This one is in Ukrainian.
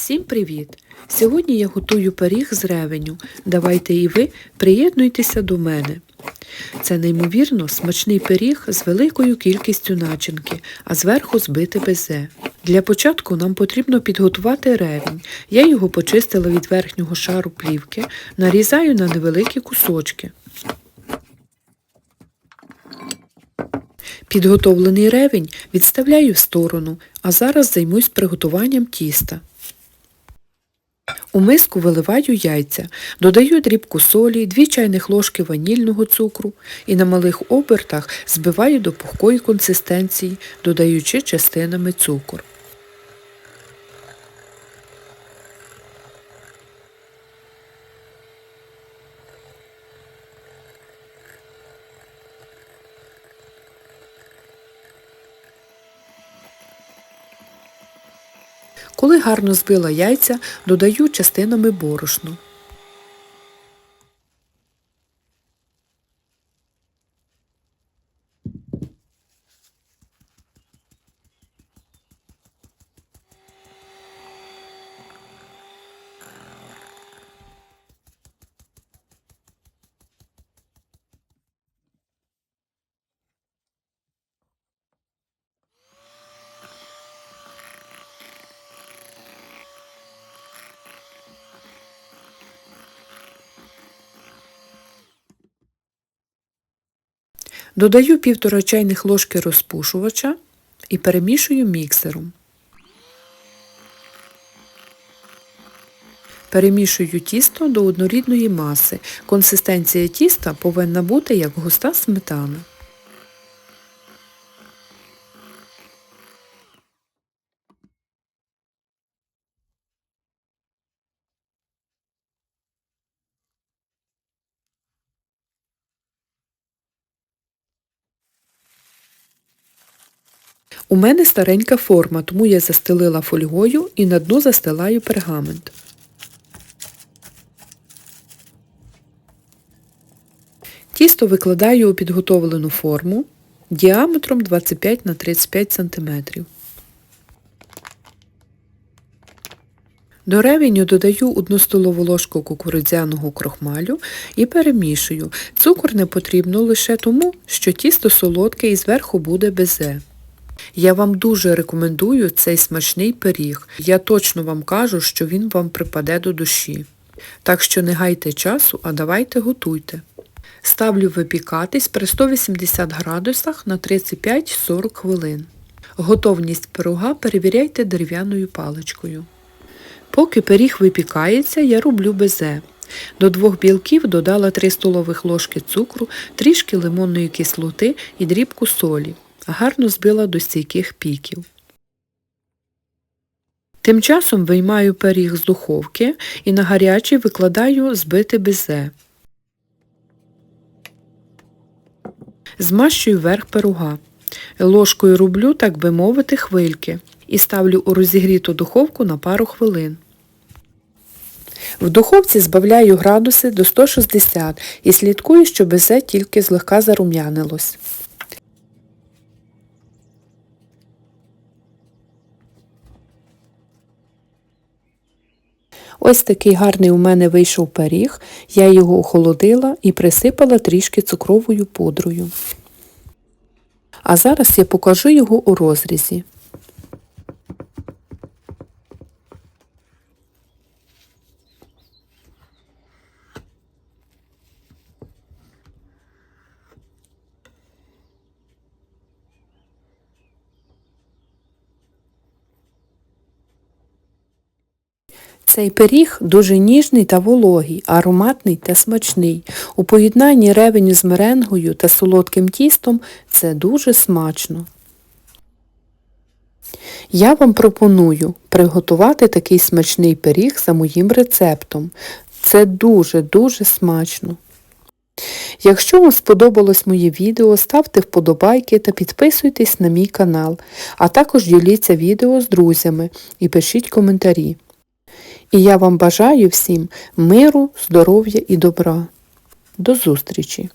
Всім привіт! Сьогодні я готую пиріг з ревеню. Давайте і ви приєднуйтеся до мене. Це неймовірно смачний пиріг з великою кількістю начинки, а зверху збите безе. Для початку нам потрібно підготувати ревень. Я його почистила від верхнього шару плівки, нарізаю на невеликі кусочки. Підготовлений ревень відставляю в сторону, а зараз займусь приготуванням тіста. У миску виливаю яйця, додаю дрібку солі, 2 чайних ложки ванільного цукру і на малих обертах збиваю до пухкої консистенції, додаючи частинами цукор. Коли гарно збила яйця, додаю частинами борошну. Додаю півтора чайних ложки розпушувача і перемішую міксером. Перемішую тісто до однорідної маси. Консистенція тіста повинна бути як густа сметана. У мене старенька форма, тому я застелила фольгою і на дно застилаю пергамент. Тісто викладаю у підготовлену форму діаметром 25 на 35 см. До ревеню додаю 1 столову ложку кукурудзяного крохмалю і перемішую. Цукор не потрібно лише тому, що тісто солодке і зверху буде безе. Я вам дуже рекомендую цей смачний пиріг. Я точно вам кажу, що він вам припаде до душі. Так що не гайте часу, а давайте готуйте. Ставлю випікатись при 180 градусах на 35-40 хвилин. Готовність пирога перевіряйте дерев'яною паличкою. Поки пиріг випікається, я роблю безе. До двох білків додала 3 столових ложки цукру, трішки лимонної кислоти і дрібку солі. Гарно збила до стійких піків. Тим часом виймаю пиріг з духовки і на гарячий викладаю збите безе. Змащую верх пирога. Ложкою рублю, так би мовити, хвильки і ставлю у розігріту духовку на пару хвилин. В духовці збавляю градуси до 160 і слідкую, щоб безе тільки злегка зарум'янилось. Ось такий гарний у мене вийшов пиріг, я його охолодила і присипала трішки цукровою пудрою. А зараз я покажу його у розрізі. Цей пиріг дуже ніжний та вологий, ароматний та смачний. У поєднанні ревеню з меренгою та солодким тістом це дуже смачно. Я вам пропоную приготувати такий смачний пиріг за моїм рецептом. Це дуже-дуже смачно. Якщо вам сподобалось моє відео, ставте вподобайки та підписуйтесь на мій канал, а також діліться відео з друзями і пишіть коментарі. І я вам бажаю всім миру, здоров'я і добра. До зустрічі!